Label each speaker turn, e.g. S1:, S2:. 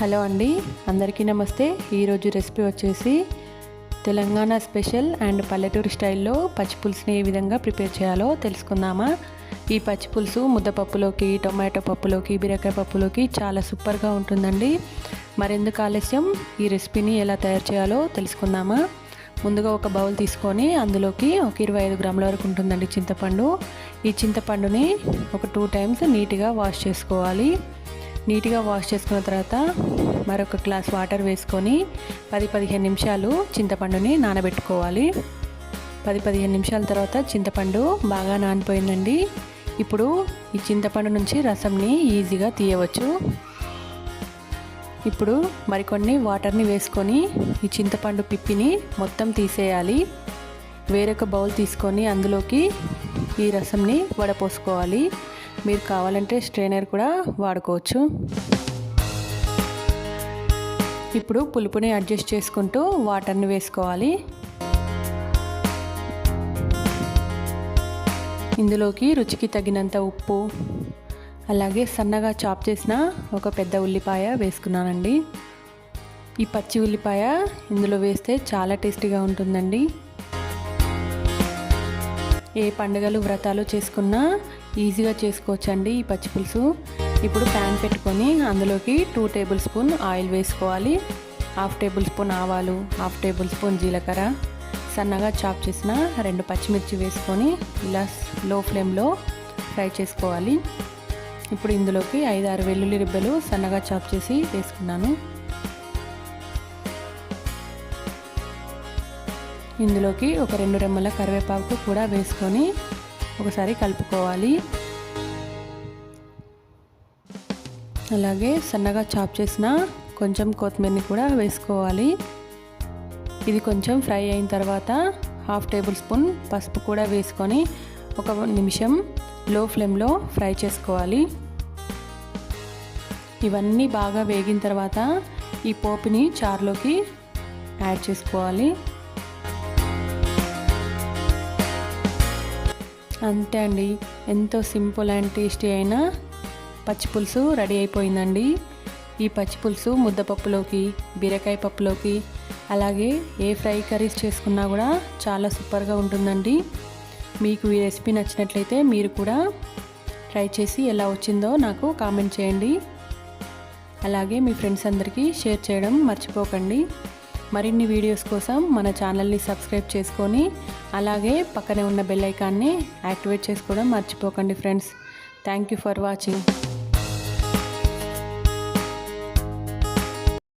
S1: Hello అండి అందరికీ నమస్తే. ఈరోజు రెసిపీ వచ్చేసి తెలంగాణ స్పెషల్ అండ్ పల్లెటూరు స్టైల్లో పచ్చిపులుసుని ఏ విధంగా ప్రిపేర్ చేయాలో తెలుసుకుందామా. ఈ పచ్చిపులుసు ముద్దపప్పులోకి టొమాటో పప్పులోకి బీరకాయ పప్పులోకి చాలా సూపర్గా ఉంటుందండి. మరెందుకు ఆలస్యం? ఈ రెసిపీని ఎలా తయారు చేయాలో తెలుసుకుందామా. ముందుగా ఒక బౌల్ తీసుకొని అందులోకి ఒక ఇరవై ఐదు గ్రాముల వరకు ఉంటుందండి చింతపండు. ఈ చింతపండుని ఒక టూ టైమ్స్ నీట్గా వాష్ చేసుకోవాలి. నీట్గా వాష్ చేసుకున్న తర్వాత మరొక గ్లాస్ వాటర్ వేసుకొని పది పదిహేను నిమిషాలు చింతపండుని నానబెట్టుకోవాలి. పది పదిహేను నిమిషాల తర్వాత చింతపండు బాగా నానిపోయిందండి. ఇప్పుడు ఈ చింతపండు నుంచి రసంని ఈజీగా తీయవచ్చు. ఇప్పుడు మరికొన్ని వాటర్ని వేసుకొని ఈ చింతపండు పిప్పిని మొత్తం తీసేయాలి. వేరొక బౌల్ తీసుకొని అందులోకి ఈ రసంని వడపోసుకోవాలి. మీరు కావాలంటే స్ట్రైనర్ కూడా వాడుకోవచ్చు. ఇప్పుడు పులుపుని అడ్జస్ట్ చేసుకుంటూ వాటర్ని వేసుకోవాలి. ఇందులోకి రుచికి తగినంత ఉప్పు అలాగే సన్నగా చాప్ చేసిన ఒక పెద్ద ఉల్లిపాయ వేసుకున్నానండి. ఈ పచ్చి ఉల్లిపాయ ఇందులో వేస్తే చాలా టేస్టీగా ఉంటుందండి. ఏ పండుగలు వ్రతాలు చేసుకున్నా ఈజీగా చేసుకోవచ్చండి ఈ పచ్చి పులుసు. ఇప్పుడు ప్యాన్ పెట్టుకొని అందులోకి టూ టేబుల్ స్పూన్ ఆయిల్ వేసుకోవాలి. హాఫ్ టేబుల్ స్పూన్ ఆవాలు హాఫ్ టేబుల్ స్పూన్ జీలకర్ర. సన్నగా చాప్ చేసిన రెండు పచ్చిమిర్చి వేసుకొని ఇలా లో ఫ్లేమ్లో ఫ్రై చేసుకోవాలి. ఇప్పుడు ఇందులోకి ఐదు ఆరు వెల్లుల్లి రిబ్బలు సన్నగా చాప్ చేసి వేసుకున్నాను. ఇందులోకి ఒక రెండు రెమ్మల కరివేపాకు కూడా వేసుకొని ఒకసారి కలుపుకోవాలి. అలాగే సన్నగా చాప్ చేసిన కొంచెం కొత్తిమీరని కూడా వేసుకోవాలి. ఇది కొంచెం ఫ్రై అయిన తర్వాత హాఫ్ టేబుల్ స్పూన్ పసుపు కూడా వేసుకొని ఒక నిమిషం లో ఫ్లేమ్లో ఫ్రై చేసుకోవాలి. ఇవన్నీ బాగా వేగిన తర్వాత ఈ పోపుని చారులోకి యాడ్ చేసుకోవాలి. అంతే అండి. ఎంతో సింపుల్ అండ్ టేస్టీ అయిన పచ్చిపులుసు రెడీ అయిపోయిందండి. ఈ పచ్చిపులుసు ముద్దపప్పులోకి బీరకాయ పప్పులోకి అలాగే ఏ ఫ్రై కర్రీస్ చేసుకున్నా కూడా చాలా సూపర్గా ఉంటుందండి. మీకు ఈ రెసిపీ నచ్చినట్లయితే మీరు కూడా ట్రై చేసి ఎలా వచ్చిందో నాకు కామెంట్ చేయండి. అలాగే మీ ఫ్రెండ్స్ అందరికీ షేర్ చేయడం మర్చిపోకండి. మరిన్ని వీడియోస్ కోసం మన ఛానల్ని సబ్స్క్రైబ్ చేసుకొని అలాగే పక్కనే ఉన్న బెల్ ఐకాన్ని యాక్టివేట్ చేసుకోవడం మర్చిపోకండి friends. Thank you for watching